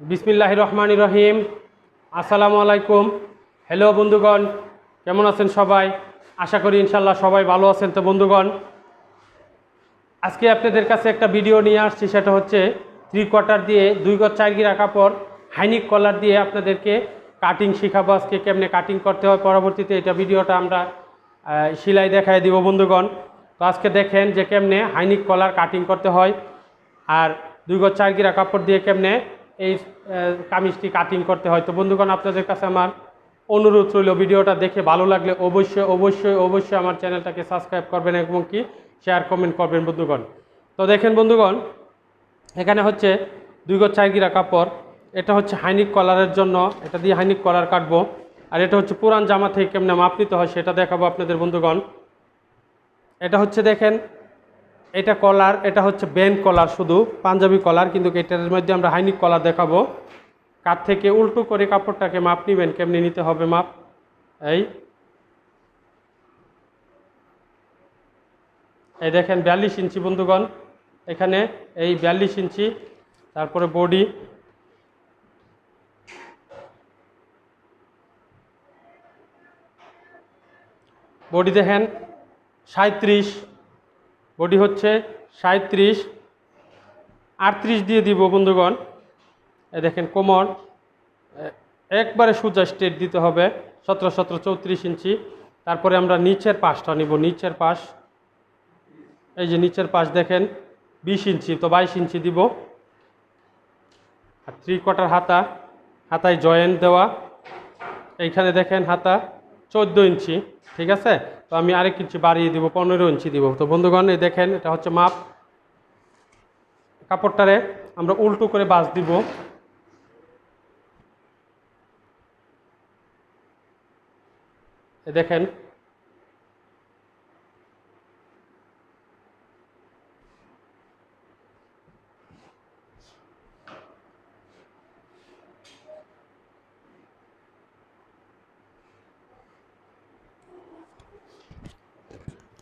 বিসমিল্লাহ রহমান রহিম আসসালামু আলাইকুম হ্যালো বন্ধুগণ। কেমন আছেন সবাই? আশা করি ইনশাল্লাহ সবাই ভালো আছেন। তো, বন্ধুগণ, আজকে আপনাদের কাছে একটা ভিডিও নিয়ে আসছি। সেটা হচ্ছে থ্রি কোয়ার্টার দিয়ে দুই গজ চার গিরা কাপড়, হাইনিক কলার দিয়ে আপনাদেরকে কাটিং শেখাবো। আজকে কেমনে কাটিং করতে হয় পরবর্তীতে এটা ভিডিওটা আমরা সেলাই দেখায় দিব, বন্ধুগণ। তো, আজকে দেখেন যে কেমনে হাইনিক কলার কাটিং করতে হয়। আর দুই গজ চার গিরা কাপড় দিয়ে কেমনে এই কামিজটি কাটিং করতে হয়। তো বন্ধুগণ, আপনাদের কাছে আমার অনুরোধ রইল, ভিডিওটা দেখে ভালো লাগলে অবশ্যই অবশ্যই অবশ্যই আমার চ্যানেলটাকে সাবস্ক্রাইব করবেন এবং কি শেয়ার কমেন্ট করবেন বন্ধুগণ। তো দেখেন বন্ধুগণ, এখানে হচ্ছে দুই গজ চার গিরা কাপড়। এটা হচ্ছে হাইনিক কলারের জন্য, এটা দিয়ে হাইনিক কলার কাটবো। আর এটা হচ্ছে পুরান জামা থেকে কেমনে মাপ নিতে হয় সেটা দেখাবো আপনাদের বন্ধুগণ। এটা হচ্ছে দেখেন এটা কলার এটা হচ্ছে ব্যান্ড কলার শুধু, পাঞ্জাবি কলার কিন্তু এটার মধ্যে আমরা হাইনিক কলার দেখাবো। কাঠ থেকে উল্টো করে কাপড়টাকে মাপ নেবেন, কেমনি নিতে হবে মাপ? এই। এই দেখেন বিয়াল্লিশ ইঞ্চি বন্ধুগণ, এখানে এই বিয়াল্লিশ ইঞ্চি, তারপরে বডি বডি দেখেন সাঁত্রিশ বডি হচ্ছে সাঁত্রিশ আটত্রিশ দিয়ে দিব বন্ধুগণ। এই দেখেন কোমর, এ- একবারে সোজা স্ট্রেট দিতে হবে, সতেরো সতেরো, চৌত্রিশ ইঞ্চি। তারপরে আমরা নিচের পাশটা নিব, নিচের পাশ। এই যে নিচের পাশ দেখেন, বিশ ইঞ্চি, তো বাইশ ইঞ্চি দিব। আর থ্রি কোয়ার্টার হাতা, হাতায় জয়েন্ট দেওয়া। এইখানে দেখেন হাতা। চোদ্দ ইঞ্চি, ঠিক আছে? তো আমি আরেক ইঞ্চি বাড়িয়ে দিব, পনেরো ইঞ্চি দিব। তো বন্ধুগণ, এই দেখেন, এটা হচ্ছে মাপ। কাপড়টারে আমরা উল্টো করে বাস দিব। দেখেন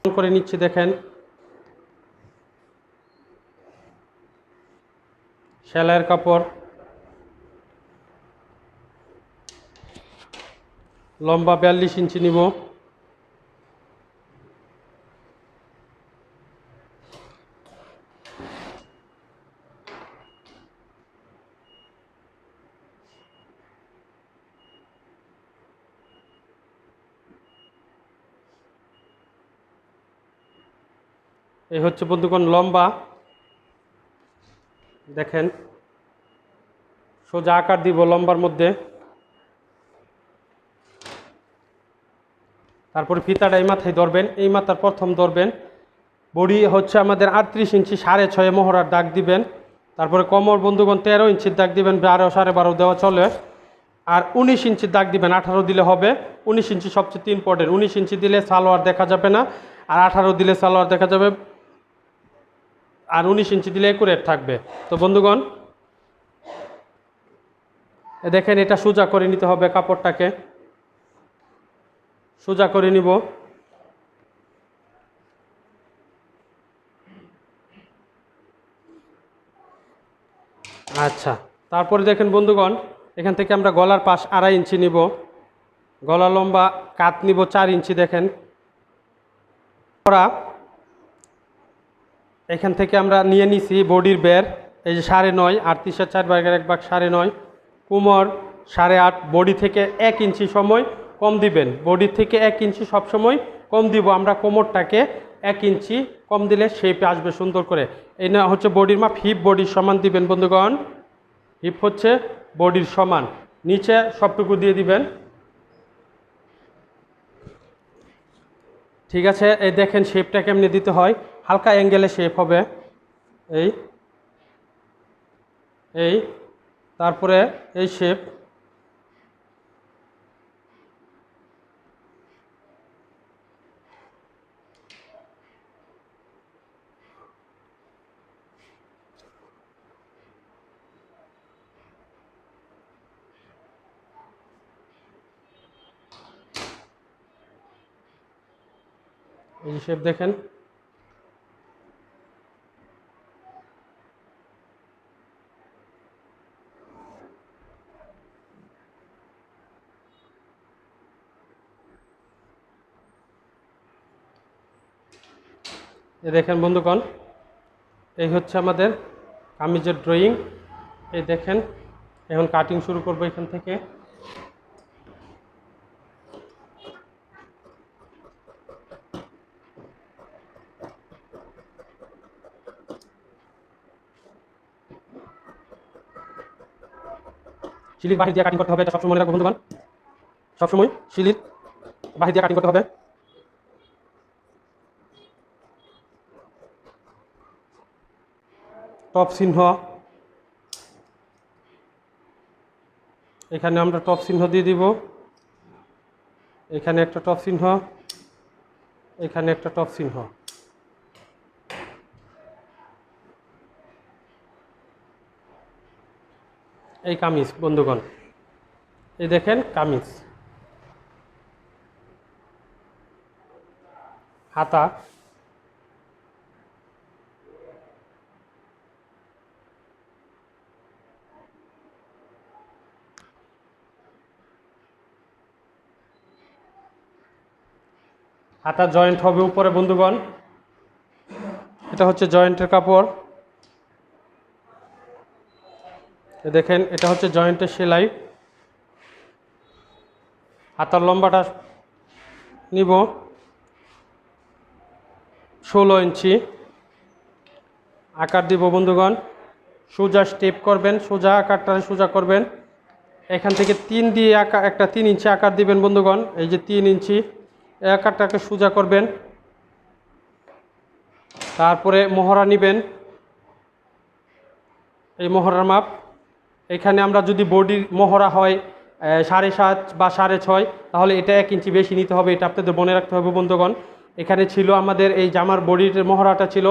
করে নিচ্ছি দেখেন। সেলাইয়ের কাপড়। লম্বা বিয়াল্লিশ ইঞ্চি নিব। এই হচ্ছে বন্ধুগণ লম্বা। দেখেন, সোজা আকার দিব লম্বার মধ্যে। তারপরে ফিতাটা এই মাথায় ধরবেন, এই মাথার প্রথম ধরবেন। বডি হচ্ছে আমাদের আটত্রিশ ইঞ্চি, সাড়ে ছয়ে মোহরার দাগ দিবেন। তারপরে কমর বন্ধুগণ তেরো ইঞ্চির দাগ দিবেন, বারো, সাড়ে বারো দেওয়া চলে। আর উনিশ ইঞ্চির দাগ দিবেন, আঠারো দিলে হবে। উনিশ ইঞ্চি সবচেয়ে তিন পটের, উনিশ ইঞ্চি দিলে সালোয়ার দেখা যাবে না, আর আঠারো দিলে সালোয়ার দেখা যাবে আর উনিশ ইঞ্চি দিলে একুরেট থাকবে। তো বন্ধুগণ দেখেন এটা সোজা করে নিতে হবে কাপড়টাকে। সোজা করে নিব। আচ্ছা তারপরে দেখেন বন্ধুগণ, এখান থেকে আমরা গলার পাশ আড়াই ইঞ্চি নিব। গলা লম্বা কাত নিব চার ইঞ্চি দেখেন। ওরা এখান থেকে আমরা নিয়ে নিছি বডির বের, এই যে সাড়ে নয় আটত্রিশের চার ভাগের এক ভাগ সাড়ে নয়। কুমর সাড়ে আট, বডি থেকে এক ইঞ্চি সময় কম দিবেন। বডি থেকে এক ইঞ্চি সব সময় কম দিব, আমরা কোমরটাকে এক ইঞ্চি কম দিলে শেপে আসবে সুন্দর করে। এই না হচ্ছে বডির মাপ হিপ বডির সমান দিবেন বন্ধুগণ। হিপ হচ্ছে বডির সমান। নিচে সবটুকু দিয়ে দিবেন। ঠিক আছে, এই দেখেন শেপটা কেমনি দিতে হয়। হালকা অ্যাঙ্গেলে শেপ হবে। এই এই তারপরে এই শেপ এই শেপ দেখেন। এ দেখেন বন্ধুগণ, এই হচ্ছে আমাদের কামিজের ড্রয়িং এই দেখেন, এখন কাটিং শুরু করব এখান থেকে। শিলির বাহির দিয়ে কাটিং করতে হবে, এটা সবসময় মনে রাখব বন্ধুগণ। সবসময় শিলির বাহির দিয়ে কাটিং করতে হবে। টপ চিহ্ন। এখানে আমরা টপ চিহ্ন দিয়ে দিব। এখানে একটা টপ চিহ্ন। এখানে একটা টপ চিহ্ন। এই কামিজ, বন্ধুগণ। এই দেখেন কামিজ। হাতা। হাতা জয়েন্ট হবে উপরে, বন্ধুগণ। এটা হচ্ছে জয়েন্টের কাপড়। দেখেন, এটা হচ্ছে জয়েন্টের সেলাই। হাতার লম্বাটা নিব ষোলো ইঞ্চি। আকার দিব, বন্ধুগণ। সোজা স্টেপ করবেন, সোজা আকারটা সোজা করবেন। এখান থেকে তিন দিয়ে আকার একটা তিন ইঞ্চি আকার দিবেন, বন্ধুগণ। এই যে তিন ইঞ্চি। এই আকারটাকে সোজা করবেন। তারপরে মহড়া নেবেন। এই মহড়ার মাপ। এখানে আমরা যদি বডির মহড়া হয় সাড়ে সাত বা সাড়ে ছয়, তাহলে এটা এক ইঞ্চি বেশি নিতে হবে, এটা আপনাদের মনে রাখতে হবে বন্ধুগণ। এখানে ছিল আমাদের এই জামার বডির মহড়াটা ছিল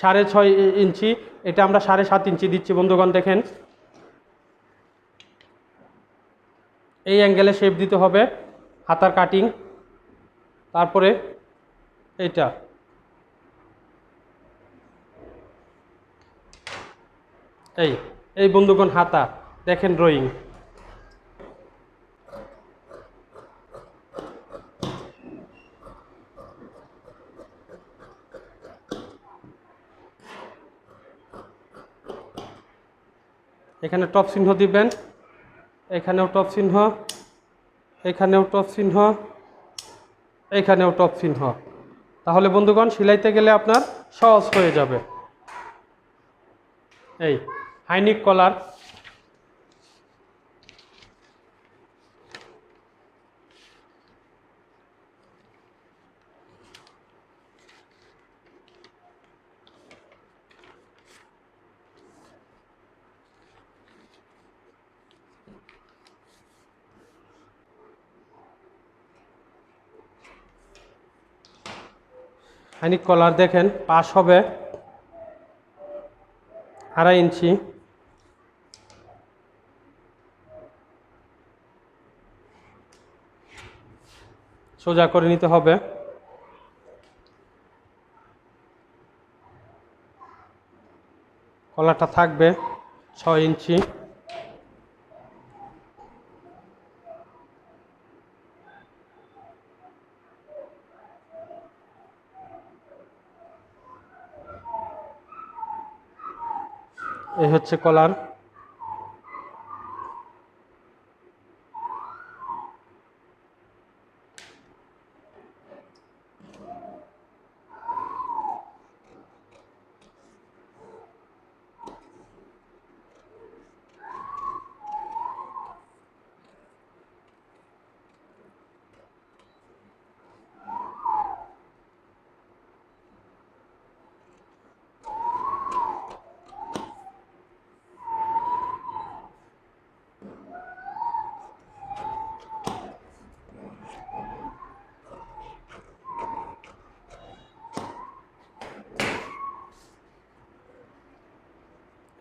সাড়ে ছয় ইঞ্চি, এটা আমরা সাড়ে সাত ইঞ্চি দিচ্ছি বন্ধুগণ, দেখেন। এই অ্যাঙ্গেলে শেপ দিতে হবে, হাতার কাটিং তারপরে এইটা। এই এই বন্ধুগণ হাতা, দেখেন ড্রয়িং এখানে টপ চিহ্ন দিবেন, এখানেও টপ চিহ্ন, এখানেও টপ চিহ্ন। এখানেও টপ চিহ্ন তাহলে বন্ধুগণ সিলাইতে গেলে আপনার সহজ হয়ে যাবে। এই হাইনিক কলার হাইনিক কলার দেখেন, পাশ হবে। আড়াই ইঞ্চি। সোজা করে নিতে হবে। কলারটা থাকবে ছয় ইঞ্চি। এই হচ্ছে কলার।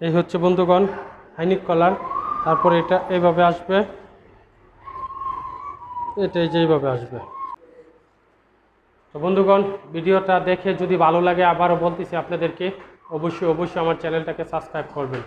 এই হচ্ছে বন্ধুগণ হাইনিক কলার। তারপর এটা এইভাবে আসবে। এটা এই যে এইভাবে আসবে। তো বন্ধুগণ, ভিডিওটা দেখে যদি ভালো লাগে আবারও বলতেছি আপনাদেরকে। অবশ্যই অবশ্যই আমার চ্যানেলটাকে সাবস্ক্রাইব করবেন।